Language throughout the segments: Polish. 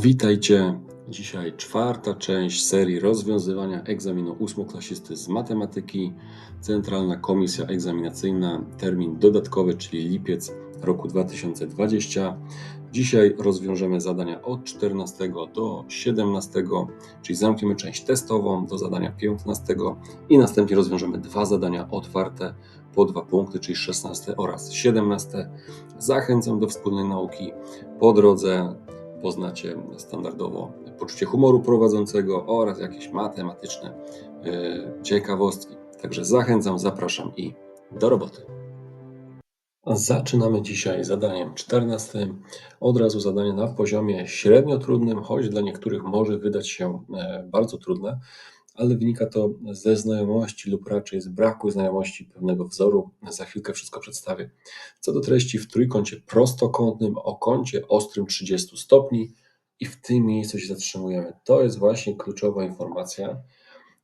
Witajcie. Dzisiaj czwarta część serii rozwiązywania egzaminu ósmoklasisty z matematyki. Centralna Komisja Egzaminacyjna, termin dodatkowy, czyli lipiec roku 2020. Dzisiaj rozwiążemy zadania od 14 do 17, czyli zamkniemy część testową do zadania 15 i następnie rozwiążemy dwa zadania otwarte po dwa punkty, czyli 16 oraz 17. Zachęcam do wspólnej nauki. Po drodze poznacie standardowo poczucie humoru prowadzącego oraz jakieś matematyczne e, ciekawostki. Także zachęcam, zapraszam i do roboty. Zaczynamy dzisiaj zadaniem 14. Od razu zadanie na poziomie średnio trudnym, choć dla niektórych może wydać się e, bardzo trudne, ale wynika to ze znajomości lub raczej z braku znajomości pewnego wzoru. Za chwilkę wszystko przedstawię. Co do treści, w trójkącie prostokątnym o kącie ostrym 30 stopni i w tym miejscu się zatrzymujemy. To jest właśnie kluczowa informacja,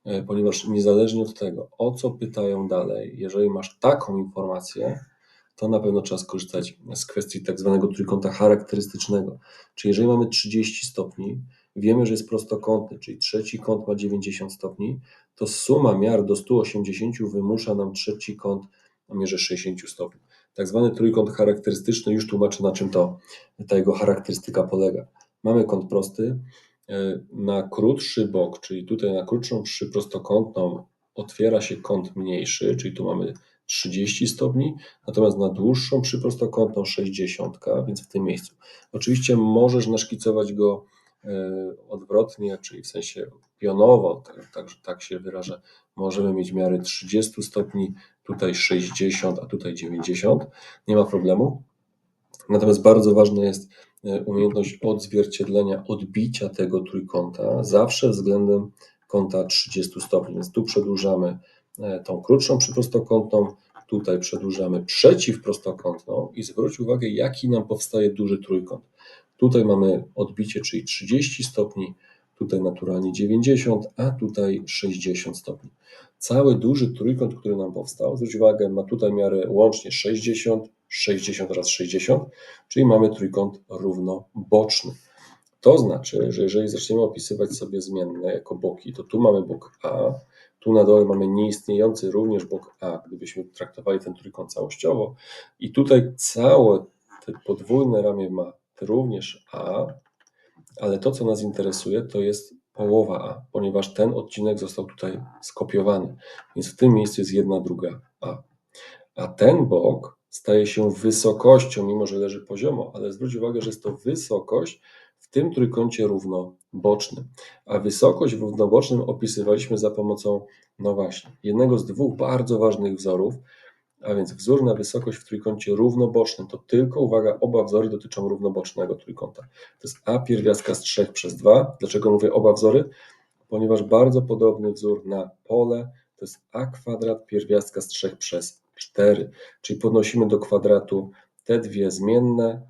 e, ponieważ niezależnie od tego, o co pytają dalej, jeżeli masz taką informację, to na pewno trzeba skorzystać z kwestii tak zwanego trójkąta charakterystycznego. Czyli jeżeli mamy 30 stopni, wiemy, że jest prostokątny, czyli trzeci kąt ma 90 stopni, to suma miar do 180 wymusza nam trzeci kąt o mierze 60 stopni. Tak zwany trójkąt charakterystyczny już tłumaczy, na czym to ta jego charakterystyka polega. Mamy kąt prosty, e, na krótszy bok, czyli tutaj na krótszą przyprostokątną otwiera się kąt mniejszy, czyli tu mamy 30 stopni, natomiast na dłuższą przyprostokątną 60, więc w tym miejscu. Oczywiście możesz naszkicować go odwrotnie, czyli w sensie pionowo, tak, tak, tak się wyrażę, możemy mieć miary 30 stopni, tutaj 60, a tutaj 90, nie ma problemu. Natomiast bardzo ważne jest e, umiejętność odzwierciedlenia, odbicia tego trójkąta zawsze względem kąta 30 stopni. Więc tu przedłużamy e, tą krótszą przyprostokątną, tutaj przedłużamy przeciwprostokątną i zwróć uwagę, jaki nam powstaje duży trójkąt. Tutaj mamy odbicie, czyli 30 stopni, tutaj naturalnie 90, a tutaj 60 stopni. Cały duży trójkąt, który nam powstał, zwróć uwagę, ma tutaj miarę łącznie 60, 60 oraz 60, czyli mamy trójkąt równoboczny. To znaczy, że jeżeli zaczniemy opisywać sobie zmienne jako boki, to tu mamy bok A, tu na dole mamy nieistniejący również bok A, gdybyśmy traktowali ten trójkąt całościowo, i tutaj całe te podwójne ramię ma również A, ale to, co nas interesuje, to jest połowa A, ponieważ ten odcinek został tutaj skopiowany, więc w tym miejscu jest jedna druga A. A ten bok staje się wysokością, mimo że leży poziomo, ale zwróć uwagę, że jest to wysokość w tym trójkącie równobocznym. A wysokość w równobocznym opisywaliśmy za pomocą, no właśnie, jednego z dwóch bardzo ważnych wzorów, a więc wzór na wysokość w trójkącie równobocznym, to tylko, uwaga, oba wzory dotyczą równobocznego trójkąta. To jest a pierwiastka z 3 przez 2. Dlaczego mówię oba wzory? Ponieważ bardzo podobny wzór na pole to jest a kwadrat pierwiastka z 3 przez 4. Czyli podnosimy do kwadratu te dwie zmienne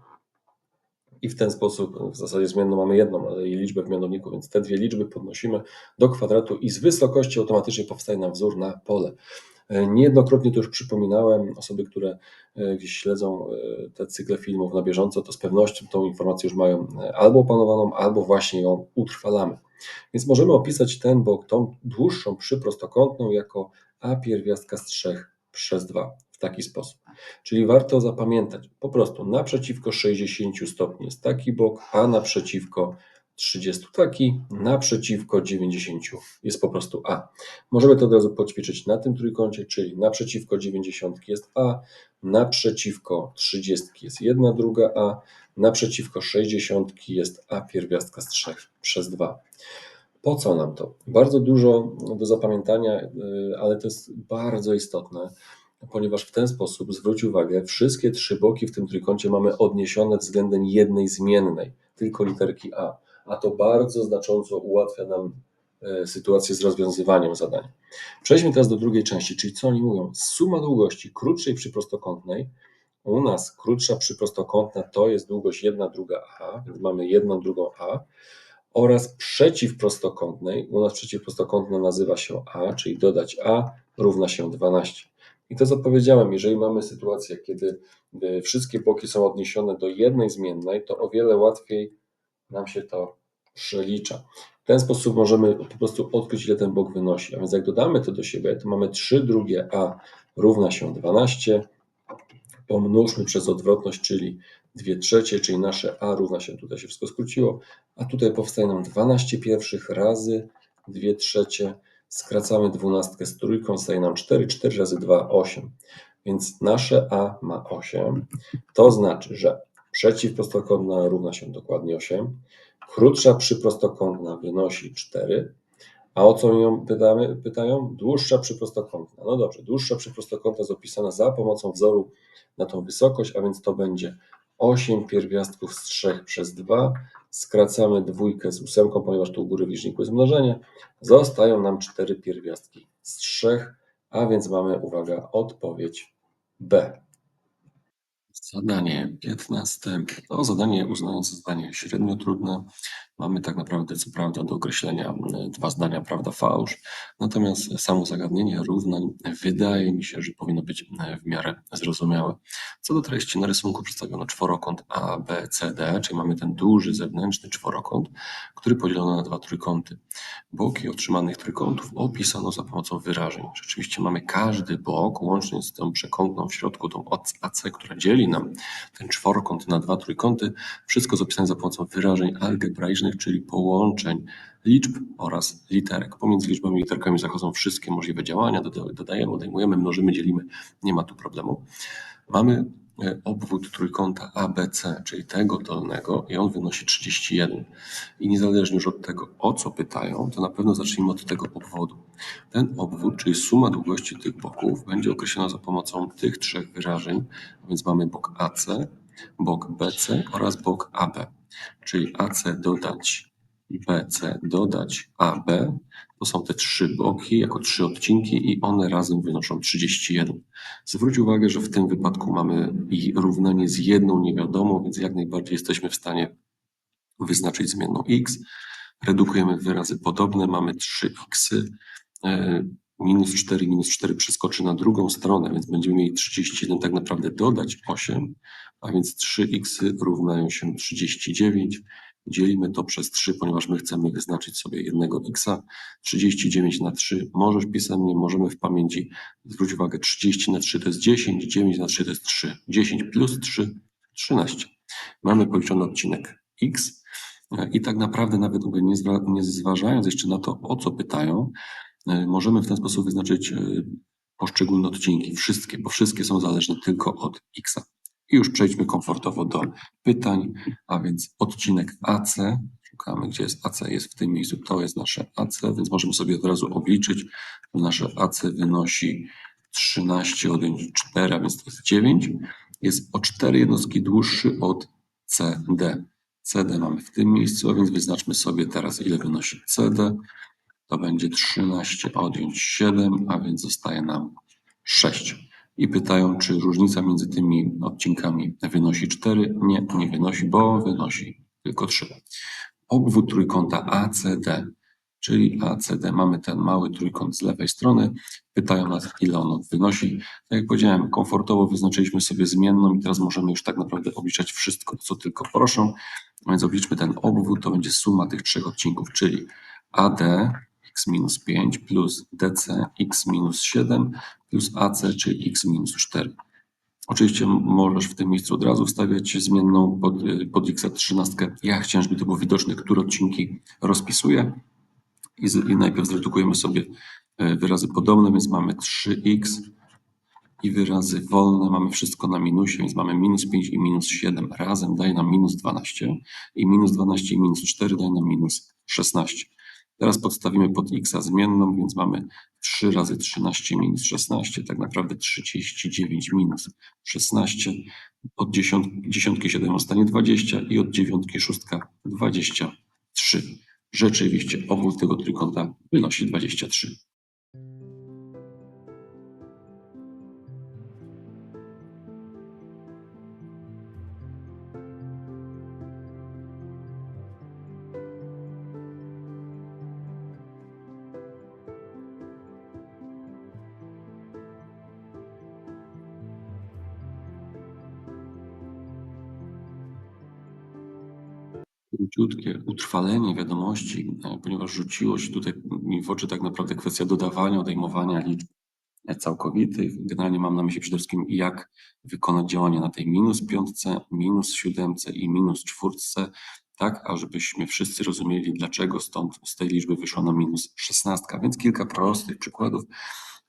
i w ten sposób, w zasadzie zmienną mamy jedną, ale jej liczbę w mianowniku, więc te dwie liczby podnosimy do kwadratu i z wysokości automatycznie powstaje nam wzór na pole. E, niejednokrotnie to już przypominałem, osoby, które e, gdzieś śledzą e, te cykle filmów na bieżąco, to z pewnością tą informację już mają albo opanowaną, albo właśnie ją utrwalamy. Więc możemy opisać ten bok, tą dłuższą przyprostokątną jako a pierwiastka z 3 przez 2 w taki sposób. Czyli warto zapamiętać, po prostu naprzeciwko 60 stopni jest taki bok, a naprzeciwko 30 taki, naprzeciwko 90 jest po prostu A. Możemy to od razu poćwiczyć na tym trójkącie, czyli naprzeciwko 90 jest A, naprzeciwko 30 jest 1 druga A, naprzeciwko 60 jest A pierwiastka z 3 przez 2. Po co nam to? Bardzo dużo do zapamiętania, y, ale to jest bardzo istotne, ponieważ w ten sposób, zwróć uwagę, wszystkie trzy boki w tym trójkącie mamy odniesione względem jednej zmiennej, tylko literki A a to bardzo znacząco ułatwia nam e, sytuację z rozwiązywaniem zadań. Przejdźmy teraz do drugiej części, czyli co oni mówią? Suma długości krótszej przyprostokątnej, u nas krótsza przyprostokątna to jest długość 1 druga a, więc mamy 1 drugą a, oraz przeciwprostokątnej, u nas przeciwprostokątna nazywa się a, czyli dodać a równa się 12. I to co powiedziałem, jeżeli mamy sytuację, kiedy e, wszystkie boki są odniesione do jednej zmiennej, to o wiele łatwiej nam się to przelicza. W ten sposób możemy po prostu odkryć, ile ten bok wynosi. A więc jak dodamy to do siebie, to mamy 3 drugie a równa się 12. Pomnóżmy przez odwrotność, czyli 2 trzecie, czyli nasze a równa się, tutaj się wszystko skróciło, a tutaj powstaje nam 12 pierwszych razy 2 trzecie. Skracamy dwunastkę z trójką, staje nam 4, 4 razy 2, 8. Więc nasze a ma 8. To znaczy, że przeciwprostokątna równa się dokładnie 8. Krótsza przyprostokątna wynosi 4. A o co ją pytamy, pytają? Dłuższa przyprostokątna. No dobrze, dłuższa przyprostokątna jest opisana za pomocą wzoru na tą wysokość, a więc to będzie 8 pierwiastków z 3 przez 2. Skracamy dwójkę z ósemką, ponieważ tu u góry w liczniku jest mnożenie. Zostają nam 4 pierwiastki z 3, a więc mamy, uwaga, odpowiedź B. Zadanie 15. To zadanie uznające zadanie średnio trudne. Mamy tak naprawdę, co prawda, do określenia dwa zdania prawda-fałsz, natomiast samo zagadnienie równań wydaje mi się, że powinno być w miarę zrozumiałe. Co do treści, na rysunku przedstawiono czworokąt A, B, C, D, czyli mamy ten duży zewnętrzny czworokąt, który podzielono na dwa trójkąty. Boki otrzymanych trójkątów opisano za pomocą wyrażeń. Rzeczywiście mamy każdy bok, łącznie z tą przekątną w środku, tą AC, która dzieli ten czworokąt na dwa trójkąty, wszystko jest opisane za pomocą wyrażeń algebraicznych, czyli połączeń liczb oraz literek. Pomiędzy liczbami i literkami zachodzą wszystkie możliwe działania, doda- dodajemy, odejmujemy, mnożymy, dzielimy, nie ma tu problemu. Mamy obwód trójkąta ABC, czyli tego dolnego i on wynosi 31. I niezależnie już od tego, o co pytają, to na pewno zacznijmy od tego obwodu. Ten obwód, czyli suma długości tych boków, będzie określona za pomocą tych trzech wyrażeń, a więc mamy bok AC, bok BC oraz bok AB. Czyli AC dodać BC dodać AB to są te trzy boki jako trzy odcinki i one razem wynoszą 31. Zwróć uwagę, że w tym wypadku mamy i równanie z jedną niewiadomą, więc jak najbardziej jesteśmy w stanie wyznaczyć zmienną x. Redukujemy wyrazy podobne, mamy 3x, e, minus 4, minus 4 przeskoczy na drugą stronę, więc będziemy mieli 31 tak naprawdę dodać 8, a więc 3x równają się 39. Dzielimy to przez 3, ponieważ my chcemy wyznaczyć sobie jednego x. 39 na 3 możesz pisemnie, możemy w pamięci. Zwróć uwagę, 30 na 3 to jest 10, 9 na 3 to jest 3. 10 plus 3, 13. Mamy policzony odcinek x e, i tak naprawdę nawet nie, zwa, nie zważając jeszcze na to, o co pytają, e, możemy w ten sposób wyznaczyć e, poszczególne odcinki, wszystkie, bo wszystkie są zależne tylko od x. I już przejdźmy komfortowo do pytań, a więc odcinek AC. Szukamy, gdzie jest AC, jest w tym miejscu, to jest nasze AC, więc możemy sobie od razu obliczyć. Nasze AC wynosi 13 odjąć 4, a więc to jest 9. Jest o 4 jednostki dłuższy od CD. CD mamy w tym miejscu, a więc wyznaczmy sobie teraz, ile wynosi CD. To będzie 13 odjąć 7, a więc zostaje nam 6 i pytają, czy różnica między tymi odcinkami wynosi 4. Nie, nie wynosi, bo wynosi tylko 3. Obwód trójkąta ACD, czyli ACD, mamy ten mały trójkąt z lewej strony. Pytają nas, ile on wynosi. Tak jak powiedziałem, komfortowo wyznaczyliśmy sobie zmienną i teraz możemy już tak naprawdę obliczać wszystko, co tylko proszą. Więc obliczmy ten obwód, to będzie suma tych trzech odcinków, czyli AD x minus 5 plus DC x minus 7 plus AC, czyli x minus 4. Oczywiście możesz w tym miejscu od razu wstawiać zmienną pod, pod x 13. Ja chciałem, żeby to było widoczne, które odcinki rozpisuję. I, z, I najpierw zredukujemy sobie e, wyrazy podobne, więc mamy 3x i wyrazy wolne, mamy wszystko na minusie, więc mamy minus 5 i minus 7 razem daje nam minus 12 i minus 12 i minus 4 daje nam minus 16. Teraz podstawimy pod x zmienną, więc mamy 3 razy 13 minus 16, tak naprawdę 39 minus 16. Od dziesiątki, dziesiątki 7 stanie 20 i od dziewiątki szóstka 23. Rzeczywiście obwód tego trójkąta wynosi 23. króciutkie utrwalenie wiadomości, e, ponieważ rzuciło się tutaj mi w oczy tak naprawdę kwestia dodawania, odejmowania liczb e, całkowitych. Generalnie mam na myśli przede wszystkim, jak wykonać działanie na tej minus piątce, minus siódemce i minus czwórce, tak ażebyśmy wszyscy rozumieli, dlaczego stąd z tej liczby wyszła na minus szesnastka. Więc kilka prostych przykładów.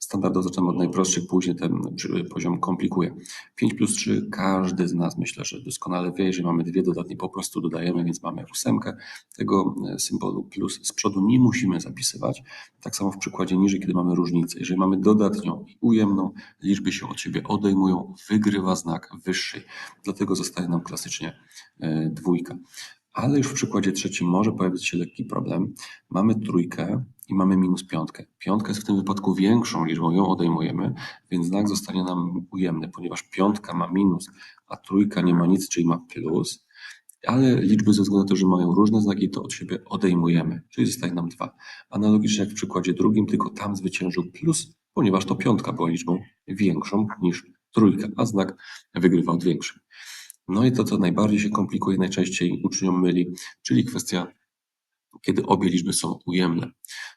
Standardowo zaczynamy od najprostszych, później ten poziom komplikuje. 5 plus 3 każdy z nas myślę, że doskonale wie, że mamy dwie dodatnie, po prostu dodajemy, więc mamy ósemkę tego e, symbolu plus z przodu nie musimy zapisywać. Tak samo w przykładzie niżej, kiedy mamy różnicę. Jeżeli mamy dodatnią i ujemną, liczby się od siebie odejmują, wygrywa znak wyższy. Dlatego zostaje nam klasycznie e, dwójka. Ale już w przykładzie trzecim może pojawić się lekki problem. Mamy trójkę i mamy minus piątkę. Piątka jest w tym wypadku większą liczbą, ją odejmujemy, więc znak zostanie nam ujemny, ponieważ piątka ma minus, a trójka nie ma nic, czyli ma plus. Ale liczby ze względu na to, że mają różne znaki, to od siebie odejmujemy, czyli zostaje nam dwa. Analogicznie jak w przykładzie drugim, tylko tam zwyciężył plus, ponieważ to piątka była liczbą większą niż trójka, a znak wygrywał od. No i to, co najbardziej się komplikuje, najczęściej uczniom myli, czyli kwestia, kiedy obie liczby są ujemne.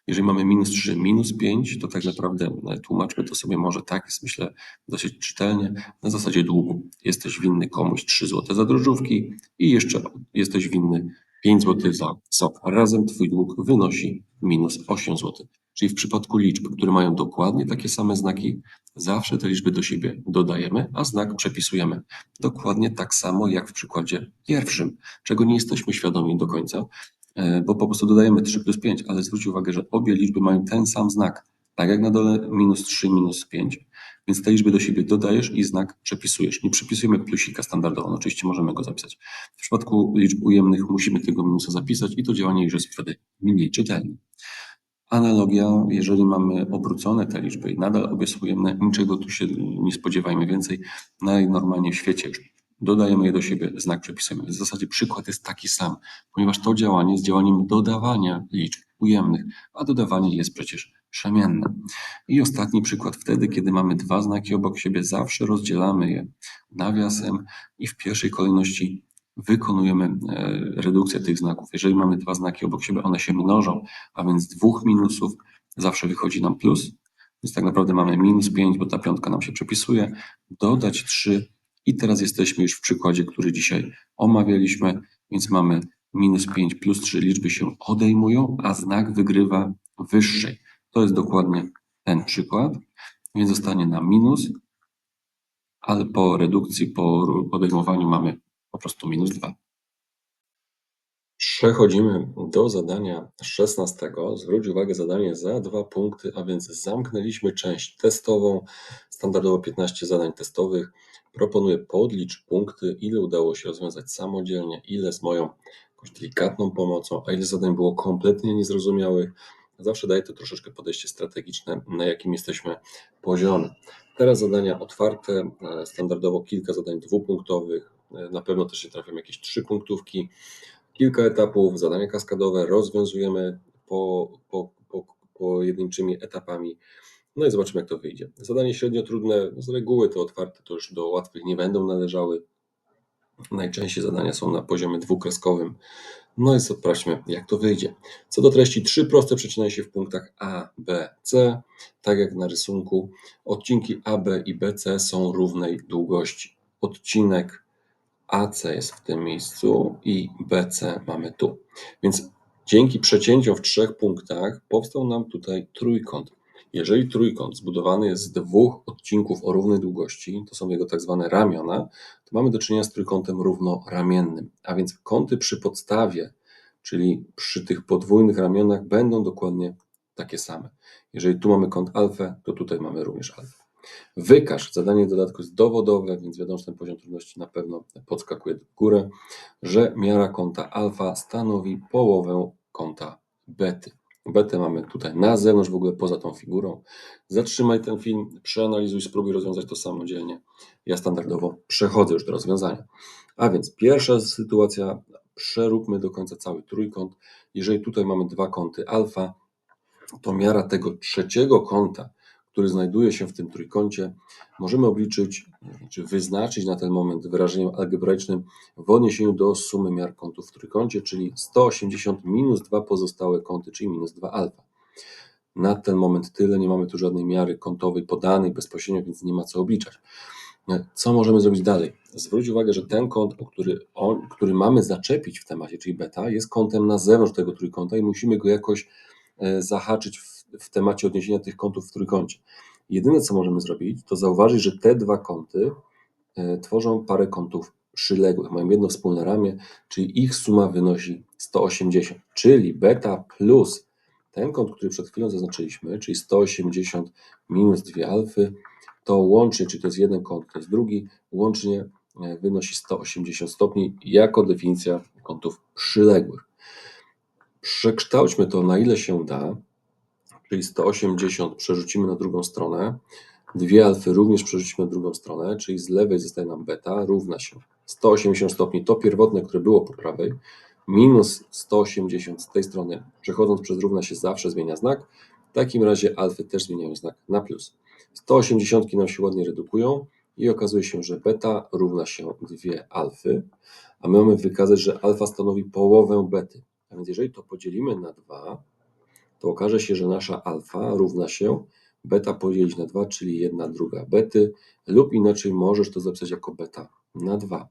Jeżeli mamy minus 3, minus 5, to tak naprawdę e, tłumaczmy to sobie może tak, jest myślę dosyć czytelnie, na zasadzie długu. Jesteś winny komuś 3 zł za drożdżówki i jeszcze jesteś winny 5 zł za sok. Razem twój dług wynosi minus 8 zł. Czyli w przypadku liczb, które mają dokładnie takie same znaki, zawsze te liczby do siebie dodajemy, a znak przepisujemy. Dokładnie tak samo jak w przykładzie pierwszym, czego nie jesteśmy świadomi do końca, bo po prostu dodajemy 3 plus 5, ale zwróć uwagę, że obie liczby mają ten sam znak. Tak jak na dole minus 3, minus 5. Więc te liczby do siebie dodajesz i znak przepisujesz. Nie przepisujemy plusika standardowo, no oczywiście możemy go zapisać. W przypadku liczb ujemnych musimy tego minusa zapisać i to działanie już jest wtedy mniej czytelne. Analogia, jeżeli mamy obrócone te liczby i nadal obie są ujemne, niczego tu się nie spodziewajmy więcej. Najnormalniej w świecie dodajemy je do siebie, znak przepisujemy. W zasadzie przykład jest taki sam, ponieważ to działanie jest działaniem dodawania liczb ujemnych, a dodawanie jest przecież przemienne. I ostatni przykład wtedy, kiedy mamy dwa znaki obok siebie, zawsze rozdzielamy je nawiasem i w pierwszej kolejności wykonujemy e, redukcję tych znaków. Jeżeli mamy dwa znaki obok siebie, one się mnożą, a więc dwóch minusów zawsze wychodzi nam plus. Więc tak naprawdę mamy minus 5, bo ta piątka nam się przepisuje, dodać 3 i teraz jesteśmy już w przykładzie, który dzisiaj omawialiśmy, więc mamy minus 5 plus 3 liczby się odejmują, a znak wygrywa wyższej. To jest dokładnie ten przykład, więc zostanie nam minus, ale po redukcji, po odejmowaniu mamy po prostu minus 2. Przechodzimy do zadania 16. Zwróć uwagę, zadanie za dwa punkty, a więc zamknęliśmy część testową. Standardowo 15 zadań testowych. Proponuję podlicz punkty, ile udało się rozwiązać samodzielnie, ile z moją jakąś delikatną pomocą, a ile zadań było kompletnie niezrozumiałych. Zawsze daje to troszeczkę podejście strategiczne, na jakim jesteśmy poziomie. Teraz zadania otwarte, e, standardowo kilka zadań dwupunktowych, e, na pewno też się trafią jakieś trzy punktówki, kilka etapów, zadania kaskadowe, rozwiązujemy po, po, po, pojedynczymi etapami. No i zobaczymy, jak to wyjdzie. Zadanie średnio trudne, z reguły te otwarte to już do łatwych nie będą należały. Najczęściej zadania są na poziomie dwukreskowym. No i sprawdźmy, jak to wyjdzie. Co do treści, trzy proste przecinają się w punktach A, B, C. Tak jak na rysunku, odcinki AB i BC są równej długości. Odcinek AC jest w tym miejscu i BC mamy tu. Więc dzięki przecięciom w trzech punktach powstał nam tutaj trójkąt. Jeżeli trójkąt zbudowany jest z dwóch odcinków o równej długości, to są jego tak zwane ramiona, to mamy do czynienia z trójkątem równoramiennym. A więc kąty przy podstawie, czyli przy tych podwójnych ramionach, będą dokładnie takie same. Jeżeli tu mamy kąt alfa, to tutaj mamy również alfa. Wykaż, zadanie dodatku jest dowodowe, więc wiadomo, że ten poziom trudności na pewno podskakuje w górę, że miara kąta alfa stanowi połowę kąta bety. Betę mamy tutaj na zewnątrz, w ogóle poza tą figurą. Zatrzymaj ten film, przeanalizuj, spróbuj rozwiązać to samodzielnie. Ja standardowo przechodzę już do rozwiązania. A więc pierwsza sytuacja, przeróbmy do końca cały trójkąt. Jeżeli tutaj mamy dwa kąty alfa, to miara tego trzeciego kąta, który znajduje się w tym trójkącie, możemy obliczyć, czy wyznaczyć na ten moment wyrażeniem algebraicznym w odniesieniu do sumy miar kątów w trójkącie, czyli 180 minus dwa pozostałe kąty, czyli minus 2 alfa. Na ten moment tyle, nie mamy tu żadnej miary kątowej podanej bezpośrednio, więc nie ma co obliczać. Co możemy zrobić dalej? Zwróć uwagę, że ten kąt, który, który mamy zaczepić w temacie, czyli beta, jest kątem na zewnątrz tego trójkąta i musimy go jakoś e, zahaczyć w, w temacie odniesienia tych kątów w trójkącie. Jedyne, co możemy zrobić, to zauważyć, że te dwa kąty e, tworzą parę kątów przyległych, mają jedno wspólne ramię, czyli ich suma wynosi 180, czyli beta plus ten kąt, który przed chwilą zaznaczyliśmy, czyli 180 minus 2 alfy, to łącznie, czyli to jest jeden kąt, to jest drugi, łącznie e, wynosi 180 stopni jako definicja kątów przyległych. Przekształćmy to na ile się da, czyli 180 przerzucimy na drugą stronę, dwie alfy również przerzucimy na drugą stronę, czyli z lewej zostaje nam beta, równa się 180 stopni, to pierwotne, które było po prawej, minus 180 z tej strony, przechodząc przez równa się zawsze zmienia znak, w takim razie alfy też zmieniają znak na plus. 180 nam się ładnie redukują i okazuje się, że beta równa się 2 alfy, a my mamy wykazać, że alfa stanowi połowę bety. A więc jeżeli to podzielimy na 2, to okaże się, że nasza alfa równa się beta podzielić na 2, czyli 1 druga bety, lub inaczej możesz to zapisać jako beta na 2.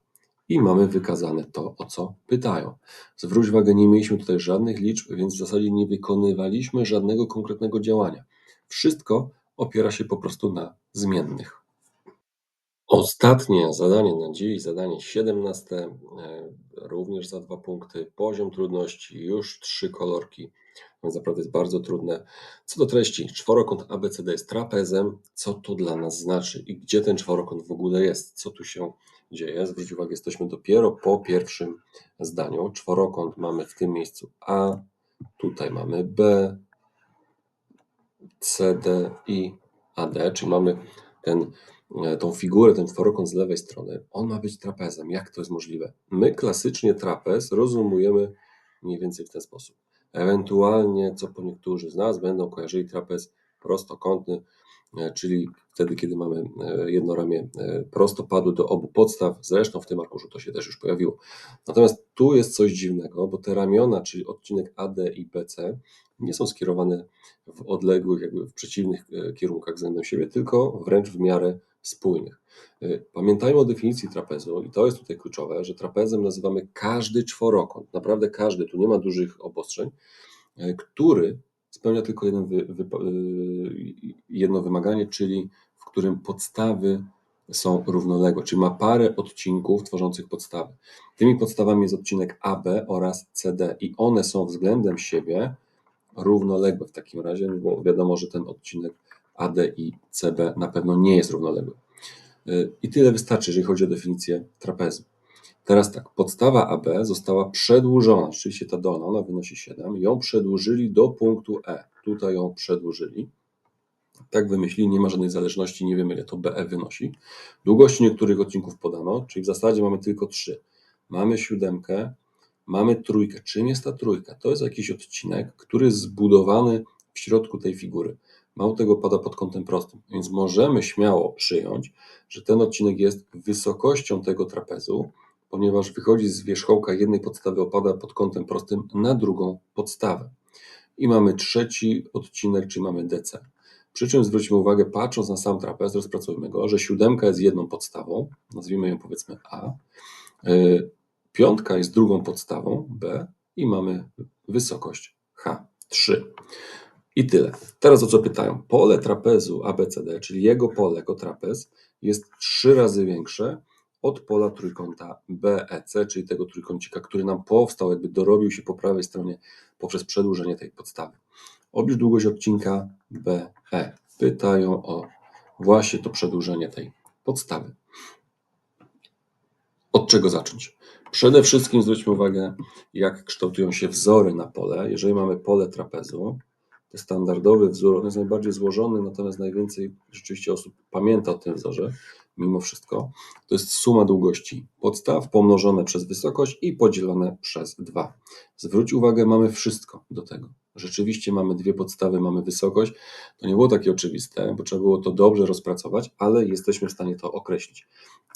I mamy wykazane to, o co pytają. Zwróć uwagę, nie mieliśmy tutaj żadnych liczb, więc w zasadzie nie wykonywaliśmy żadnego konkretnego działania. Wszystko opiera się po prostu na zmiennych. Ostatnie zadanie na dziś, zadanie 17, e, również za dwa punkty. Poziom trudności, już trzy kolorki, więc naprawdę jest bardzo trudne. Co do treści, czworokąt ABCD jest trapezem. Co to dla nas znaczy i gdzie ten czworokąt w ogóle jest? Co tu się dzieje? Zwróć uwagę, jesteśmy dopiero po pierwszym zdaniu. Czworokąt mamy w tym miejscu A, tutaj mamy B, CD i AD, czyli mamy ten, e, tą figurę, ten czworokąt z lewej strony, on ma być trapezem. Jak to jest możliwe? My klasycznie trapez rozumujemy mniej więcej w ten sposób. Ewentualnie, co po niektórzy z nas będą kojarzyli trapez prostokątny, e, czyli wtedy, kiedy mamy e, jedno ramię prostopadłe do obu podstaw. Zresztą w tym arkuszu to się też już pojawiło. Natomiast tu jest coś dziwnego, bo te ramiona, czyli odcinek AD i BC, nie są skierowane w odległych, jakby w przeciwnych e, kierunkach względem siebie, tylko wręcz w miarę spójnych. Pamiętajmy o definicji trapezu i to jest tutaj kluczowe, że trapezem nazywamy każdy czworokąt, naprawdę każdy, tu nie ma dużych obostrzeń, e, który spełnia tylko jeden wy, wy, jedno wymaganie, czyli w którym podstawy są równoległe, czyli ma parę odcinków tworzących podstawy. Tymi podstawami jest odcinek AB oraz CD i one są względem siebie równoległe w takim razie, bo wiadomo, że ten odcinek AD i CB na pewno nie jest równoległy. Y, I tyle wystarczy, jeżeli chodzi o definicję trapezu. Teraz tak, podstawa AB została przedłużona, oczywiście ta dolna, ona wynosi 7, ją przedłużyli do punktu E. Tutaj ją przedłużyli. Tak wymyślili, nie ma żadnej zależności, nie wiemy ile to BE wynosi. Długości niektórych odcinków podano, czyli w zasadzie mamy tylko 3. Mamy siódemkę, mamy trójkę. Czym jest ta trójka? To jest jakiś odcinek, który jest zbudowany w środku tej figury. Mało tego pada pod kątem prostym, więc możemy śmiało przyjąć, że ten odcinek jest wysokością tego trapezu, ponieważ wychodzi z wierzchołka jednej podstawy, opada pod kątem prostym na drugą podstawę. I mamy trzeci odcinek, czyli mamy DC. Przy czym zwróćmy uwagę, patrząc na sam trapez, rozpracujmy go, że siódemka jest jedną podstawą, nazwijmy ją powiedzmy A, y, Piątka jest drugą podstawą B i mamy wysokość H3. I tyle. Teraz o co pytają? Pole trapezu ABCD, czyli jego pole jako trapez, jest trzy razy większe od pola trójkąta BEC, czyli tego trójkącika, który nam powstał, jakby dorobił się po prawej stronie poprzez przedłużenie tej podstawy. Oblicz długość odcinka BE. Pytają o właśnie to przedłużenie tej podstawy. Od czego zacząć? Przede wszystkim zwróćmy uwagę, jak kształtują się wzory na pole. Jeżeli mamy pole trapezu, standardowy wzór, on jest najbardziej złożony, natomiast najwięcej rzeczywiście osób pamięta o tym wzorze, mimo wszystko. To jest suma długości podstaw pomnożone przez wysokość i podzielone przez 2. Zwróć uwagę, mamy wszystko do tego. rzeczywiście mamy dwie podstawy, mamy wysokość, to nie było takie oczywiste, bo trzeba było to dobrze rozpracować, ale jesteśmy w stanie to określić.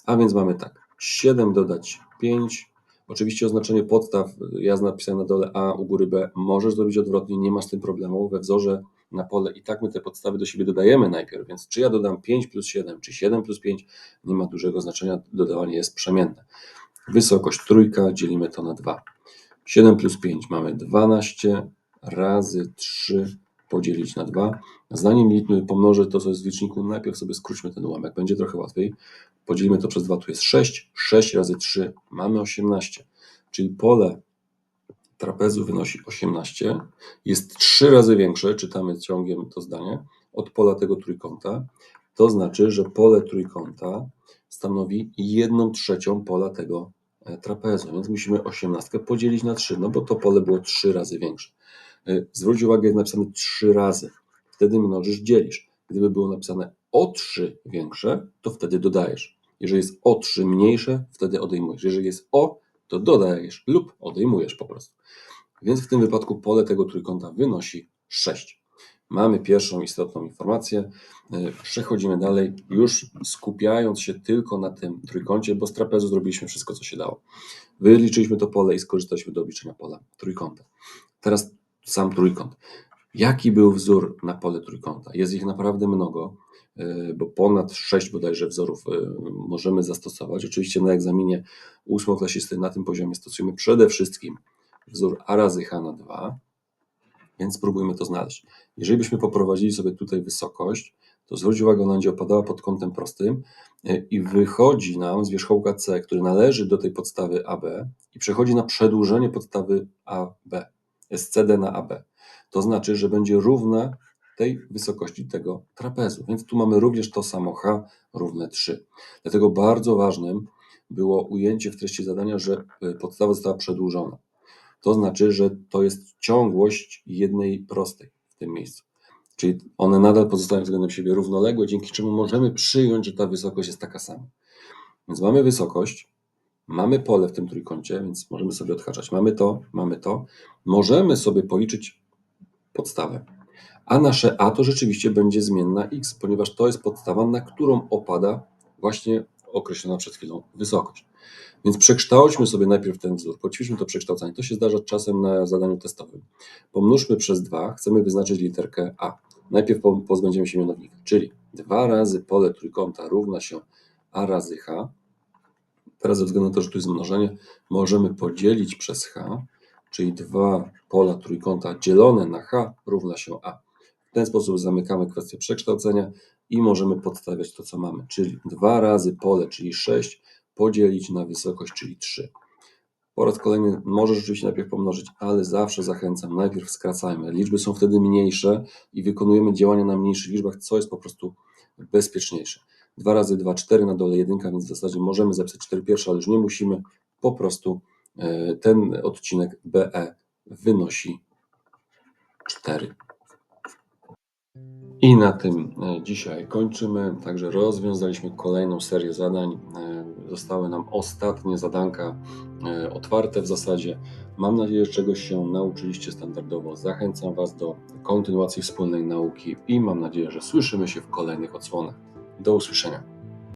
A więc mamy tak, 7 dodać 5, oczywiście oznaczenie podstaw, ja napisałem na dole A, u góry B, możesz zrobić odwrotnie, nie ma z tym problemu, we wzorze na pole i tak my te podstawy do siebie dodajemy najpierw, więc czy ja dodam 5 plus 7, czy 7 plus 5, nie ma dużego znaczenia, dodawanie jest przemienne. Wysokość trójka, dzielimy to na 2. 7 plus 5 mamy 12 razy 3 podzielić na 2. Zanim liczmy pomnożę to, co jest w liczniku, najpierw sobie skróćmy ten ułamek, będzie trochę łatwiej. Podzielimy to przez 2, tu jest 6. 6 razy 3 mamy 18. Czyli pole trapezu wynosi 18. Jest 3 razy większe, czytamy ciągiem to zdanie, od pola tego trójkąta. To znaczy, że pole trójkąta stanowi 1 trzecią pola tego e, trapezu, więc musimy 18 podzielić na 3, no bo to pole było 3 razy większe. E, zwróć uwagę, jest napisane 3 razy. Wtedy mnożysz, dzielisz. Gdyby było napisane o 3 większe, to wtedy dodajesz. Jeżeli jest o 3 mniejsze, wtedy odejmujesz. Jeżeli jest o, to dodajesz lub odejmujesz po prostu. Więc w tym wypadku pole tego trójkąta wynosi 6. Mamy pierwszą istotną informację. E, przechodzimy dalej, już skupiając się tylko na tym trójkącie, bo z trapezu zrobiliśmy wszystko, co się dało. Wyliczyliśmy to pole i skorzystaliśmy do obliczenia pola trójkąta. Teraz sam trójkąt. Jaki był wzór na pole trójkąta? Jest ich naprawdę mnogo, e, bo ponad 6 bodajże wzorów e, możemy zastosować. Oczywiście na egzaminie ósmoklasisty na tym poziomie stosujemy przede wszystkim wzór a razy h na 2, więc spróbujmy to znaleźć. Jeżeli byśmy poprowadzili sobie tutaj wysokość, to zwróć uwagę, ona będzie opadała pod kątem prostym e, i wychodzi nam z wierzchołka C, który należy do tej podstawy AB i przechodzi na przedłużenie podstawy AB, z CD na AB. To znaczy, że będzie równa tej wysokości tego trapezu. Więc tu mamy również to samo H równe 3. Dlatego bardzo ważnym było ujęcie w treści zadania, że e, podstawa została przedłużona. To znaczy, że to jest ciągłość jednej prostej w tym miejscu. Czyli one nadal pozostają względem siebie równoległe, dzięki czemu możemy przyjąć, że ta wysokość jest taka sama. Więc mamy wysokość, mamy pole w tym trójkącie, więc możemy sobie odhaczać. Mamy to, mamy to. Możemy sobie policzyć podstawę. A nasze A to rzeczywiście będzie zmienna x, ponieważ to jest podstawa, na którą opada właśnie określona przed chwilą wysokość. Więc przekształćmy sobie najpierw ten wzór, poćwiczmy to przekształcanie. To się zdarza czasem na zadaniu testowym. Pomnóżmy przez 2, chcemy wyznaczyć literkę A. Najpierw pozbędziemy się mianownika, czyli 2 razy pole trójkąta równa się A razy H. Teraz ze względu na to, że tu jest mnożenie, możemy podzielić przez H, czyli 2 pola trójkąta dzielone na H równa się A. W ten sposób zamykamy kwestię przekształcenia i możemy podstawiać to, co mamy, czyli 2 razy pole, czyli 6, podzielić na wysokość, czyli 3. Po raz kolejny możesz rzeczywiście najpierw pomnożyć, ale zawsze zachęcam, najpierw skracajmy. Liczby są wtedy mniejsze i wykonujemy działania na mniejszych liczbach, co jest po prostu bezpieczniejsze. 2 razy 2, 4 na dole, 1, więc w zasadzie możemy zapisać 4 pierwsze, ale już nie musimy. Po prostu e, ten odcinek BE wynosi 4. I na tym e, dzisiaj kończymy. Także rozwiązaliśmy kolejną serię zadań. E, zostały nam ostatnie zadanka otwarte w zasadzie. Mam nadzieję, że czegoś się nauczyliście standardowo. Zachęcam Was do kontynuacji wspólnej nauki i mam nadzieję, że słyszymy się w kolejnych odsłonach. Do usłyszenia.